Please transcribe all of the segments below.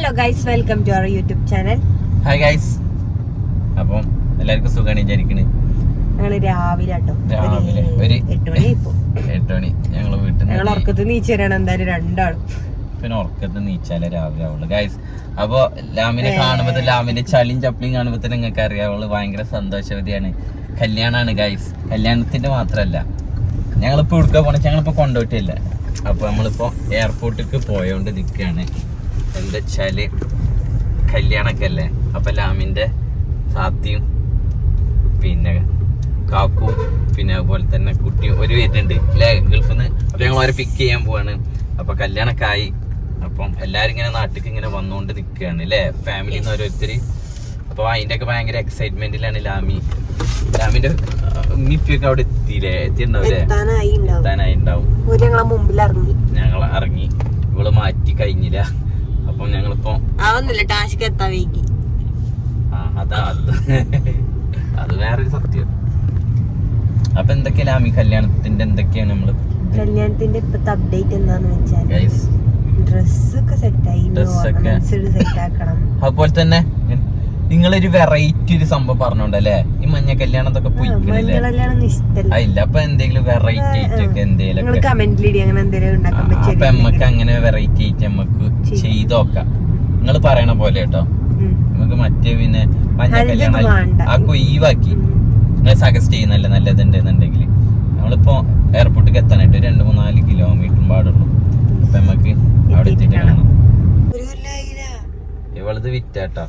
Hello guys welcome to our YouTube channel. Hi guys അപ്പോൾ എല്ലാവർക്കും സുഖമാണ് വിചാരിക്കുന്നത് ഞങ്ങൾ രാവിലെ കേട്ടോ രാവിലെ ഒരു എട്ട് മണി ഇപ്പോ. എട്ട് മണി. ഞങ്ങൾ വീട്ടിൽ ഞങ്ങൾ നിന്ന് ഉറക്കത്ത് നീച്ച് തരാണ് എന്തായാലും രണ്ടാളും. പിന്നെ ഉറക്കത്ത് നീച്ചാലേ രാവിലെ ആവുള്ളൂ. ഗൈസ് അപ്പോൾ ലാമിനെ കാണുമ്പോൾ ലാമിനെ ലാമിന്റെ ചളിയും ചപ്പിളിയും കാണുമ്പോൾ തന്നെ നിങ്ങൾക്ക് അറിയാവുള്ളൂ ഭയങ്കര സന്തോഷവതിയാണ്. കല്യാണാണ് ഗൈസ് കല്യാണത്തിന്റെ മാത്രമല്ല ഞങ്ങളിപ്പോൾ എടുക്കാൻ പോണേ? ഞങ്ങളിപ്പോൾ കൊണ്ടുപോയിട്ടില്ല അപ്പൊ നമ്മളിപ്പോ എയർപോർട്ടിലേക്ക് പോയോണ്ട് നിൽക്കുകയാണ് എന്താ വെച്ചാൽ കല്യാണൊക്കെ അല്ലേ അപ്പൊ ലാമിന്റെ താത്തിയും പിന്നെ കാക്കും പിന്നെ അതുപോലെ തന്നെ കുട്ടിയും ഒരു വരുന്നുണ്ട് അല്ലേ? ഗൾഫിൽ നിന്ന് അപ്പൊ ഞങ്ങൾ അവരെ പിക്ക് ചെയ്യാൻ പോവാണ്. അപ്പൊ കല്യാണൊക്കെ ആയി അപ്പം എല്ലാരും ഇങ്ങനെ നാട്ടിലേക്ക് ഇങ്ങനെ വന്നുകൊണ്ട് നിൽക്കുകയാണ് അല്ലേ? ഫാമിലിന്ന് ഓരോരുത്തര്. അപ്പൊ അതിന്റെ ഒക്കെ ഭയങ്കര എക്സൈറ്റ്മെന്റിലാണ് ലാമി. ലാമിന്റെ ഉമ്മിപ്പിയൊക്കെ അവിടെ എത്തിയില്ലേ? എത്തിയിട്ടുണ്ടാവില്ലേ എത്താനായി ഉണ്ടാവും ഞങ്ങൾ ഇറങ്ങി. ഇവൾ മാറ്റി കഴിഞ്ഞില്ല. അപ്പം ഞങ്ങളിപ്പോ വൈകി. അതാ അത്. അത് വേറൊരു സത്യം. അപ്പൊ എന്തൊക്കെയാണ് ലാമി കല്യാണത്തിന്റെ എന്തൊക്കെയാണ് നമ്മൾ? കല്യാണത്തിന്റെ ഇപ്പത്തെ അപ്ഡേറ്റ് എന്താന്ന് വെച്ചാൽ ഡ്രസ്സൊക്കെ സെറ്റായി ആയി. ഒക്കെ. സെറ്റ് ആക്കണം. അതുപോലെ തന്നെ നിങ്ങളൊരു വെറൈറ്റി ഒരു സംഭവം പറഞ്ഞോണ്ടല്ലേ? ഈ മഞ്ഞ കല്യാണത്തൊക്കെ പോയിക്കണില്ലേ? ഇല്ല അപ്പൊ എന്തെങ്കിലും വെറൈറ്റി ആയിട്ടൊക്കെ എന്തെങ്കിലും അപ്പൊ നമ്മക്ക് അങ്ങനെ വെറൈറ്റി ആയിട്ട് നമുക്ക് ചെയ്യ്. ചെയ്ത് നോക്കാം. നിങ്ങൾ പറയണ പോലെ കേട്ടോ. നമുക്ക് മറ്റേ പിന്നെ മഞ്ഞ കല്യാണം ആ കൊയ്വാക്കി നിങ്ങൾ സജസ്റ്റ് ചെയ്യുന്നല്ല നല്ലതുണ്ടെന്നുണ്ടെങ്കിൽ നമ്മളിപ്പോ എയർപോർട്ടിൽ എത്താനായിട്ട് രണ്ട് മൂന്നാൽ കിലോമീറ്റർ പാടുള്ളൂ. അപ്പൊ നമുക്ക് അവിടെ എത്തിയിട്ട്. കാണാം. ഇവളത് വിറ്റാട്ടാ.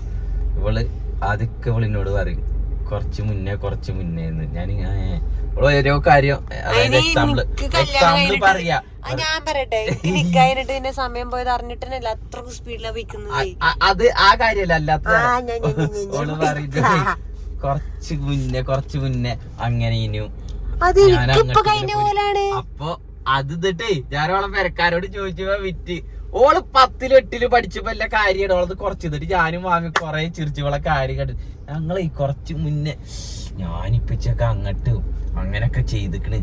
ഇവൾ ആദ്യമൊക്കെ ഇവളിനോട് പറയും കുറച്ച് മുന്നേ കുറച്ച് മുന്നേ എന്ന്. ഞാൻ ഇവൾ ഓരോ കാര്യം അതായത് പറയാ. ഞാൻ പറയട്ടെ എനിക്ക് നിക്കായിട്ട് പിന്നെ സമയം പോയത് അറിഞ്ഞിട്ടല്ല അത്രക്കും സ്പീഡിലാ പോയിക്കുന്നത്. അ- അ- അത് ആ കാര്യല്ല അല്ലാത്ത പറയുന്നത് കുറച്ച് മുന്നേ കുറച്ച് മുന്നേ അങ്ങനെ ഇനിയും. അപ്പൊ അത് ഇതിട്ടേ ഞാനോളം പെരക്കാരോട് ചോദിച്ചപ്പോ വിറ്റ്. ഓൾ പത്തിലും എട്ടിലും പഠിച്ചപ്പോ എല്ലാ കാര്യമാണ്? ഓളത് കുറച്ച് എന്നിട്ട് ഞാനും വാങ്ങി കൊറേ ചിരിച്ചുള്ള കാര്യം കണ്ടു. ഞങ്ങളെ കുറച്ച് മുന്നേ ഞാനിപ്പിച്ചൊക്കെ അങ്ങട്ട് അങ്ങനൊക്കെ ചെയ്തിക്കണ്.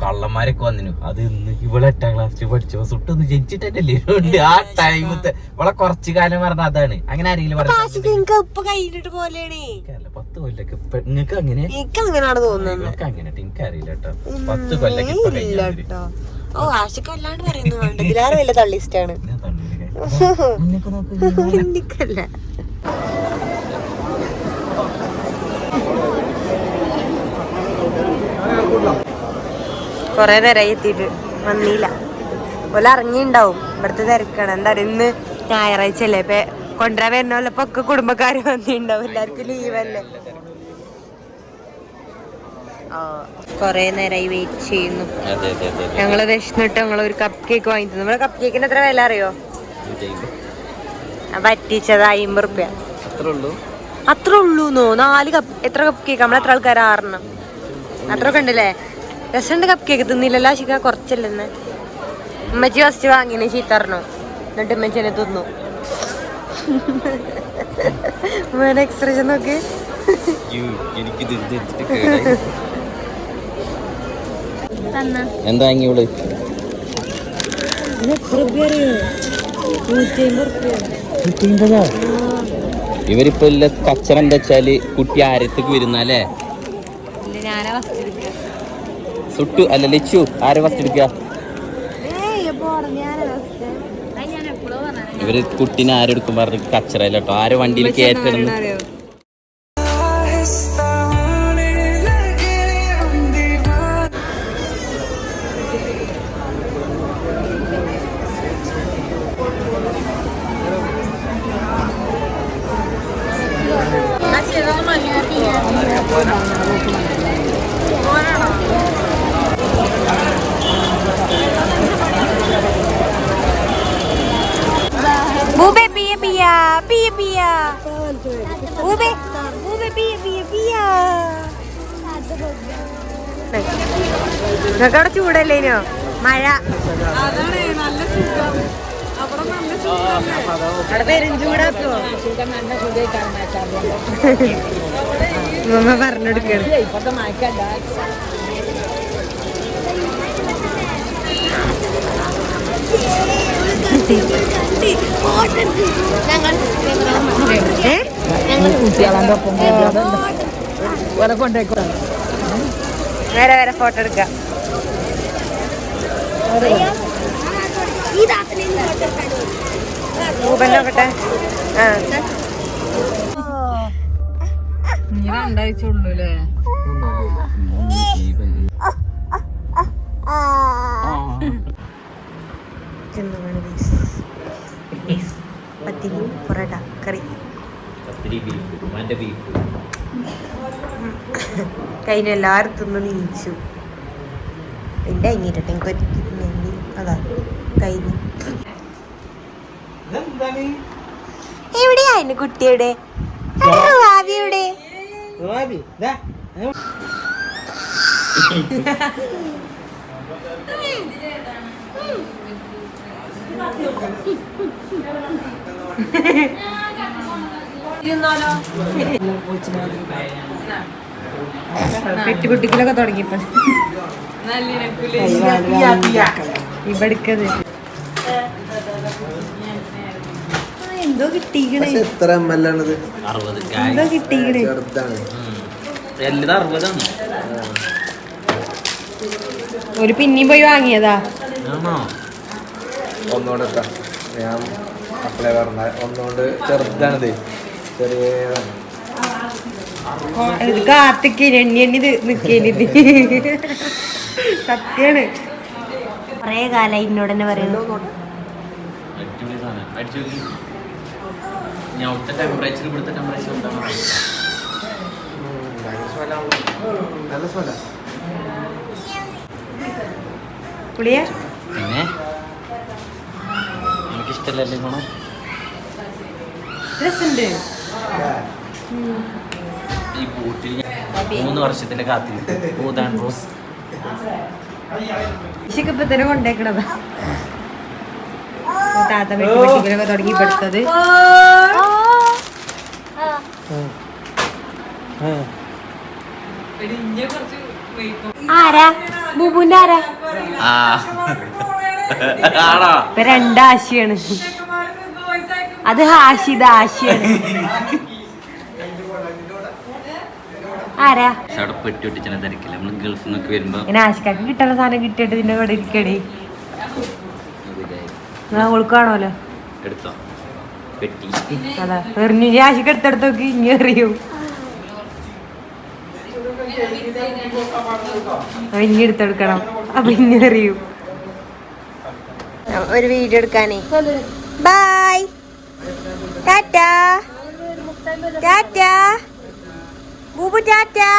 കള്ളന്മാരൊക്കെ വന്നിനു. അത് ഇന്ന് ഇവിടെ എട്ടാം ക്ലാസ്സിൽ പഠിച്ചപ്പോ സുട്ടൊന്നും ജനിച്ചിട്ടല്ലേ. ഉണ്ട് ആ ടൈമത്തെ ഇവളെ കുറച്ച് കാലം പറഞ്ഞ അതാണ്. അങ്ങനെ ആരെങ്കിലും പറഞ്ഞിട്ട് പറഞ്ഞ പത്ത് കൊല്ലൊക്കെ നിങ്ങക്ക് അങ്ങനെ എനിക്ക് അങ്ങനെയാണ് തോന്നുന്നത് എനിക്ക് അങ്ങനെ എനിക്കറിയില്ല കേട്ടോ പത്ത് കൊല്ലൊക്കെ ഓ ആശിക്ക് അല്ലാണ്ട് പറയുന്നു. വേണ്ട ഇതിലാറ് വലിയ തള്ളി ഇഷ്ടമാണ് എനിക്കല്ല കൊറേ നേരമായി എത്തിയിട്ട് വന്നില്ല ഓല ഇറങ്ങിണ്ടാവും ഇവിടുത്തെ തിരക്കാണ്. എന്താ പറയുക ഇന്ന് ഞായറാഴ്ച അല്ലേ ഇപ്പൊ കൊണ്ടുവരാൻ വരുന്ന ഇപ്പൊ ഒക്കെ കുടുംബക്കാര് വന്നിണ്ടാവും. എല്ലാവർക്കും ലീവല്ലേ കൊറേ നേരമായി വെയിറ്റ് ചെയ്യുന്നു. ഞങ്ങൾ വിശന്നിട്ട് ഞങ്ങൾ ഒരു കപ്പ് കേക്ക് വാങ്ങി തന്നു നമ്മളെ കപ്പ് കേക്കിന് എത്ര വില അറിയോ? പറ്റിച്ചത് അയിമ്പത് റുപ്യ. അത്രേ ഉള്ളൂ? അത്ര ഉള്ളൂന്നോ? നാല് കപ്പ് എത്ര കപ്പ് കേക്ക് നമ്മൾ എത്ര ആൾക്കാർ ആറെണ്ണം? അത്ര ഒക്കെ ഉണ്ടല്ലേ? രസമുണ്ട് കപ്പ് കേക്ക് തിന്നില്ലല്ലോ. ശിക്ക കുറച്ചല്ലെന്ന്. ഉമ്മച്ചി ഫസ്റ്റ് വാങ്ങിനെ ചീത്തറിനു എന്നിട്ട് ഉമ്മച്ചിനെ തിന്നു. മോനെ എക്സ്പ്രഷൻ നോക്കി. എനിക്ക് എന്താ ഇവൾ? ഇവരിപ്പോ ഇല്ല കച്ചറ എന്താ വെച്ചാൽ കുട്ടി ആരത്തേക്ക് വരുന്നല്ലേ സുട്ടു അല്ല ലിച്ചു ആരെ ഫസ്റ്റ് എടുക്കുക ഇവർ കുട്ടിനെ ആരെടുക്കും പറഞ്ഞു കച്ചറല്ലോ ആരെ വണ്ടിയിൽ കയറ്റിടുന്നു അറിയോ Bube pia pia pia pia. Bube bube pia pia pia. നിങ്ങക്കവിടെ ചൂടല്ലേനോ മഴ അവിടെ പേരും ചൂടാക്കോ മമ്മ പറഞ്ഞെടുക്കണം വേറെ വേറെ ഫോട്ടോ എടുക്കാം. നോക്കട്ടെ? ആ. രണ്ടാഴ്ച ഉള്ളൂ അല്ലേ എന്താണ് പത്തിരി പൊറോട്ട കറി കഴിഞ്ഞ എല്ലാവരും തിന്ന് നീച്ചു. എന്റെ അങ്ങിട്ടെ എനിക്ക് ഒരിക്കലും അതാ കഴിഞ്ഞു. എവിടെയാ എന്റെ കുട്ടിയുടെ? ഭാവിയുടെ? പെട്ടിക്കുട്ടിക്കലൊക്കെ തുടങ്ങിയപ്പോ ഇവിടുക്കത് എന്തോ കിട്ടിക്കണേ എത്ര എം എൽ ആണത്? അറുപത്. എന്തോ കിട്ടിക്കണേ ചെറുതാണ്. എല്ലാം അറുപതാണ്. ഒരു പിന്നെയും പോയി വാങ്ങിയതാ? ആണോ? ഒന്നുകൊണ്ട് എത്താം ഞാൻ അപ്ലൈ പറഞ്ഞ ഒന്നുകൊണ്ട് ചെറുതാണിത്. ചെറിയ ഇത് കാത്തിക്കേന് എണ്ണി എണ്ണി നിക്കേന് ഇത് സത്യാണ്. കൊറേ കാലായി എന്നോട് തന്നെ പറയുന്നു. ഞാൻ ഒറ്റ ടെമ്പറേച്ചർ ഇവിടുത്തെ എന്താണ് പിന്നെ? എനിക്കിഷ്ടമല്ലേ ഗുണം? ഈ ബൂട്ടിൽ മൂന്ന് വർഷത്തിന്റെ കാത്തിരിപ്പ്. ഭൂതാൻ റോസ്. കൊണ്ടേക്കണതാ. താത്ത വെട്ടി വെട്ടിക്കലൊക്കെ തുടങ്ങി പെടുത്തത് ആരാ? ബുബുന്റെ ആരാ? ഇപ്പൊ രണ്ടാശിയാണ് അത് ഹാഷിത ഇത് ആശിയാണ്. ആരാ? അവിടെ പെട്ടി ഒട്ടിച്ചാൽ തിരക്കില്ല നമ്മൾ ഗൾഫിൽ നിന്നൊക്കെ വരുമ്പോ ആശിക്കാക്ക് കിട്ടുന്ന സാധനം കിട്ടിയിട്ട് ഇതിന്റെ കൂടെ ഇരിക്കണേ. നിങ്ങളെ എടുത്തോ. പെട്ടി. അതാ എറിഞ്ഞു. ഇനി ആശിക്ക് എടുത്തെടുത്ത് നോക്കി ഇനി എറിയൂ. അപ്പൊ ഇനി എടുത്തെടുക്കണം അപ്പൊ ഇനി എറിയൂ. ഒരു വീഡിയോ എടുക്കാനേ. ബൈ ടാറ്റാ ടാറ്റാ ബൂബു ടാറ്റാ